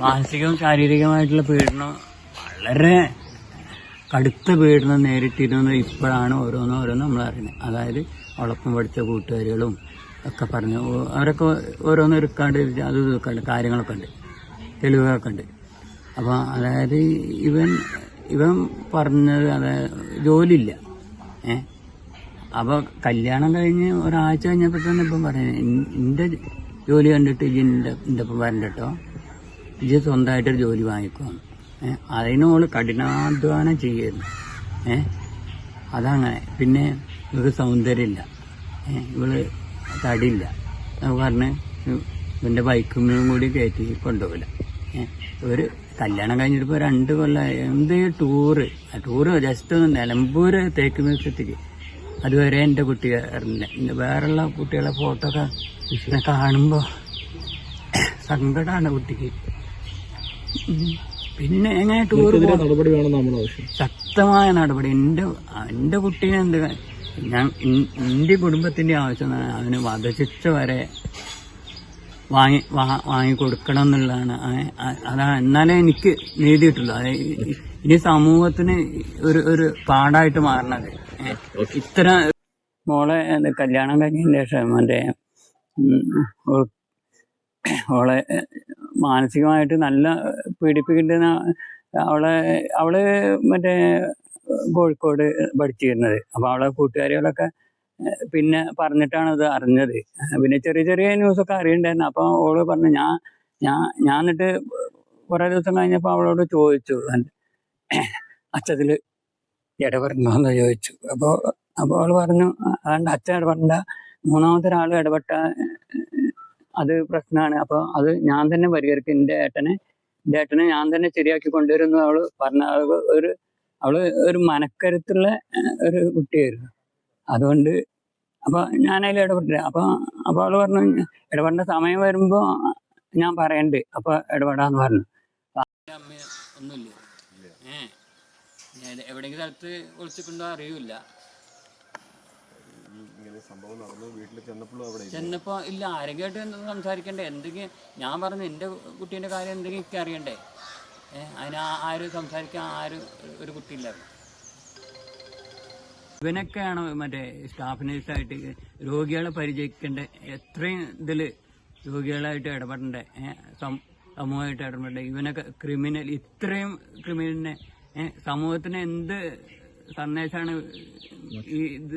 മാനസികവും ശാരീരികമായിട്ടുള്ള പീഡനം വളരെ കടുത്ത പീഡനം നേരിട്ടിരുന്നത് ഇപ്പോഴാണ് ഓരോന്നും ഓരോന്നും നമ്മൾ അറിയുന്നത്. അതായത് ഒളപ്പം പഠിച്ച കൂട്ടുകാരികളും ഒക്കെ പറഞ്ഞു അവരൊക്കെ ഓരോന്ന് എടുക്കാണ്ട് അത് ഇതൊക്കെയുണ്ട് കാര്യങ്ങളൊക്കെ ഉണ്ട് തെളിവുകളൊക്കെ ഉണ്ട്. അപ്പോൾ അതായത് ഇവൻ ഇവൻ പറഞ്ഞത് അതായത് ജോലിയില്ല. ഏ? അപ്പോൾ കല്യാണം കഴിഞ്ഞ് ഒരാഴ്ച കഴിഞ്ഞപ്പോൾ തന്നെ ഇപ്പം പറയുന്നത് എന്റെ ജോലി കണ്ടിട്ട് എന്റെ എന്റെ ഒപ്പം വരണ്ട കേട്ടോ ഇജ്ജ് സ്വന്തമായിട്ടൊരു ജോലി വാങ്ങിക്കും. ഏഹ് അതിനോൾ കഠിനാധ്വാനം ചെയ്യുന്നു. ഏഹ് അതങ്ങനെ. പിന്നെ ഇവർക്ക് സൗന്ദര്യമില്ല. ഇവൾ തടിയില്ല. പറഞ്ഞ് ഇവന്റെ ബൈക്കും കൂടി കയറ്റി കൊണ്ടുപോകില്ല ഒരു കല്യാണം കഴിഞ്ഞിട്ട് ഇപ്പോൾ രണ്ട് കൊല്ലം എന്ത് ടൂറ്. ടൂറ് ജസ്റ്റ് ഒന്ന് നിലമ്പൂര് തേക്ക് മ്യൂസിയത്തിക്ക്. അതുവരെ എന്റെ കുട്ടി അറിഞ്ഞില്ല എന്റെ വേറെയുള്ള കുട്ടികളെ ഫോട്ടോ ഒക്കെ കാണുമ്പോൾ സങ്കടമാണ് കുട്ടിക്ക്. പിന്നെ എങ്ങനെ ടൂർ നടപടി വേണം നമ്മൾ ആവശ്യം. ശക്തമായ നടപടി. എന്റെ എന്റെ കുട്ടീനെ എന്ത് ഞാൻ എന്റെ എന്റെ കുടുംബത്തിന്റെ ആവശ്യം അവന് വധശിക്ഷ വരെ വാങ്ങി വാങ്ങിക്കൊടുക്കണം എന്നുള്ളതാണ്. അതാണ് എന്നാലേ എനിക്ക് നേടിയിട്ടുള്ളൂ അത് ഇനി സമൂഹത്തിന് ഒരു ഒരു പാടായിട്ട് മാറണത്. ഇത്ര മോളെ കല്യാണം കഴിഞ്ഞതിന് ശേഷം മറ്റേ അവളെ മാനസികമായിട്ട് നല്ല പീഡിപ്പിക്കുന്ന അവളെ അവൾ മറ്റേ കോഴിക്കോട് പഠിച്ചിരുന്നത്. അപ്പൊ അവളെ കൂട്ടുകാരികളൊക്കെ പിന്നെ പറഞ്ഞിട്ടാണ് അത് അറിഞ്ഞത്. പിന്നെ ചെറിയ ചെറിയ ന്യൂസൊക്കെ അറിയണ്ടായിരുന്നു. അപ്പൊ അവൾ പറഞ്ഞു ഞാൻ ഞാൻ ഞാൻ എന്നിട്ട് കുറെ ദിവസം കഴിഞ്ഞപ്പോ അവളോട് ചോദിച്ചു. അച്ഛത്തിൽ ഇടപെടണമെന്ന് ചോദിച്ചു. അപ്പോ അപ്പോൾ അവൾ പറഞ്ഞു അതുകൊണ്ട് അച്ഛൻ ഇടപെടണ്ട മൂന്നാമത്തെ ഒരാൾ ഇടപെട്ട അത് പ്രശ്നമാണ് അപ്പൊ അത് ഞാൻ തന്നെ പരിഹരിക്കും. എന്റെ ഏട്ടനെ എന്റെ ഏട്ടനെ ഞാൻ തന്നെ ശരിയാക്കി കൊണ്ടുവരുന്നു അവൾ പറഞ്ഞ അവൾ ഒരു അവൾ ഒരു മനക്കരുത്തുള്ള ഒരു കുട്ടിയായിരുന്നു. അതുകൊണ്ട് അപ്പൊ ഞാൻ അതിൽ ഇടപെട്ടില്ല. അപ്പൊ അപ്പൊ അവൾ പറഞ്ഞു ഇടപെടേണ്ട സമയം വരുമ്പോ ഞാൻ പറയണ്ട്. അപ്പൊ ഇടപെടാന്ന് പറഞ്ഞു. ഒന്നുമില്ല. എവിടെയെങ്കിലും സ്ഥലത്ത് ഒളിച്ചിട്ടുണ്ടോ അറിയൂല ഇങ്ങനെ സംഭവം നടന്നു. വീട്ടിൽ അവിടെ ഇല്ല? ആരെങ്കിലും സംസാരിക്കണ്ടേ? എന്തെങ്കിലും ഞാൻ പറഞ്ഞു എന്റെ കുട്ടീന്റെ കാര്യം എന്തെങ്കിലും എനിക്ക് അറിയണ്ടേ? അതിന് ആരും സംസാരിക്കാൻ ആരും ഒരു കുട്ടിയില്ല ഇവനൊക്കെയാണ് മറ്റേ സ്റ്റാഫ് നേഴ്സായിട്ട് രോഗികളെ പരിചയിക്കേണ്ട എത്രയും ഇതിൽ രോഗികളായിട്ട് ഇടപെടണ്ടേ? സമൂഹമായിട്ട് ഇടപെടണ്ടേ? ഇവനൊക്കെ ക്രിമിനൽ ഇത്രയും ക്രിമിനലിനെ സമൂഹത്തിന് എന്ത് സന്ദേശമാണ് ഈ ഇത്